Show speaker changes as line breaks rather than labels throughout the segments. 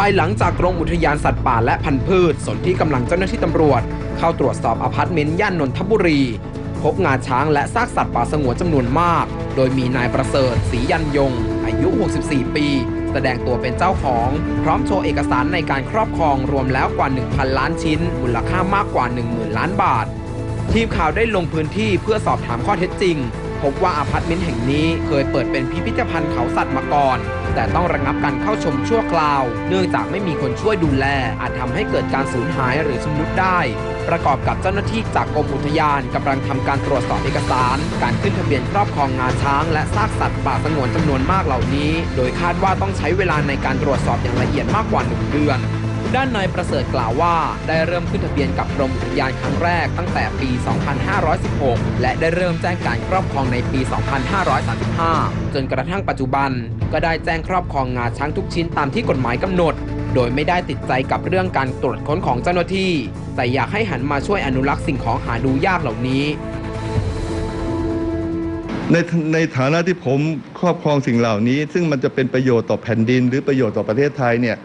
ภายหลังจากกรมอุทยานสัตว์ป่าและพันธุ์พืชสนที่กำลังเจ้าหน้าที่ตำรวจ เข้าตรวจสอบอพาร์ตเมนต์ย่านนนทบุรี พบงาช้างและซากสัตว์ป่าสงวนจำนวนมาก โดยมีนายประเสริฐศรียันยง อายุ 64 ปี แสดงตัวเป็นเจ้าของ พร้อมโชว์เอกสารในการครอบครองรวมแล้วกว่า 1,000 ล้านชิ้น มูลค่ามากกว่า 10,000 ล้านบาท ทีมข่าวได้ลงพื้นที่เพื่อสอบถามข้อเท็จจริง พบว่าอาพาร์ตเมนต์แห่งนี้เคยเปิดเป็นพิพิธภัณฑ์เขาสัตว์มาก่อน แต่ต้องระงับการเข้าชมชั่วคราว เนื่องจากไม่มีคนช่วยดูแล อาจทำให้เกิดการสูญหายหรือชำรุดได้ ประกอบกับเจ้าหน้าที่จากกรมอุทยานกำลังทำการตรวจสอบเอกสาร การขึ้นทะเบียนครอบครองงาช้าง และซากสัตว์ป่าสงวนจำนวนมากเหล่านี้ โดยคาดว่าต้องใช้เวลาในการตรวจสอบอย่างละเอียดมากกว่า 1 เดือน ด้านนายประเสริฐกล่าวว่า ได้เริ่มขึ้นทะเบียนกับกรมอุทยานครั้งแรกตั้งแต่ปี 2516 และได้เริ่มแจ้งการครอบครองในปี 2535 จนกระทั่งปัจจุบัน ก็ได้แจ้งครอบครองงาช้างทุกชิ้นตามที่กฎหมายกำหนด โดยไม่ได้ติดใจกับเรื่องการตรวจค้นของเจ้าหน้าที่ แต่อยากให้หันมาช่วยอนุรักษ์สิ่งของหาดูยากเหล่านี้
ในในฐานะที่ผมครอบครองสิ่งเหล่านี้ ซึ่งมันจะเป็นประโยชน์ต่อแผ่นดิน หรือประโยชน์ต่อประเทศไทยเนี่ย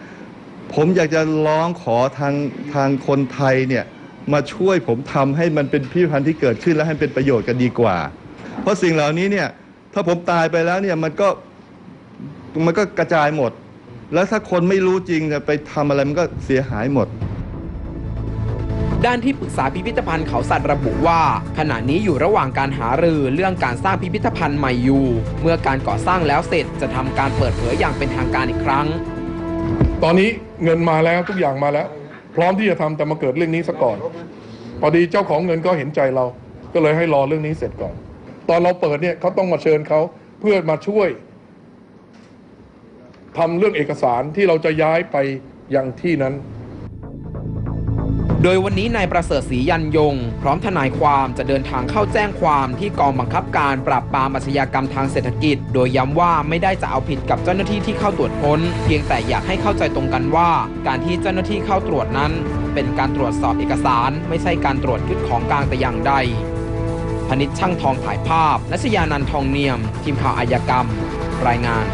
ผมอยากจะร้องขอทางทางคนไทยเนี่ยมาช่วยผมทำให้มันเป็นพิพิธภัณฑ์ที่เกิดขึ้นและให้เป็นประโยชน์กันดีกว่า เพราะสิ่งเหล่านี้เนี่ยถ้าผมตายไปแล้วเนี่ยมันก็มันก็กระจายหมด แล้วถ้าคนไม่รู้จริงจะไปทำอะไรมันก็เสียหายหมด
ด้านที่ปรึกษาพิพิธภัณฑ์เขาสัตว์ระบุว่า ขณะนี้อยู่ระหว่างการหารือเรื่องการสร้างพิพิธภัณฑ์ใหม่อยู่ เมื่อการก่อสร้างแล้วเสร็จจะทำการเปิดเผยอย่างเป็นทางการอีกครั้ง
ตอนนี้เงินมาแล้วทุกอย่างมาแล้ว พร้อมที่จะทำแต่มาเกิดเรื่องนี้ซะก่อน พอดีเจ้าของเงินก็เห็นใจเรา ก็เลยให้รอเรื่องนี้เสร็จก่อน ตอนเราเปิดเนี่ยเขาต้องมาเชิญเขาเพื่อมาช่วยทำเรื่องเอกสารที่เราจะย้ายไปยังที่นั้น
โดยวันนี้นายประเสริฐศรียันยง พร้อมทนายความจะเดินทางเข้าแจ้งความที่กองบังคับการปราบปรามอาชญากรรมทางเศรษฐกิจ โดยย้ำว่าไม่ได้จะเอาผิดกับเจ้าหน้าที่ที่เข้าตรวจค้น เพียงแต่อยากให้เข้าใจตรงกันว่า การที่เจ้าหน้าที่เข้าตรวจนั้น เป็นการตรวจสอบเอกสาร ไม่ใช่การตรวจยึดของกลางแต่อย่างใดพนิชช่างทองถ่ายภาพนัชยานันทองเนียม ทีมข่าวอายกรรม รายงาน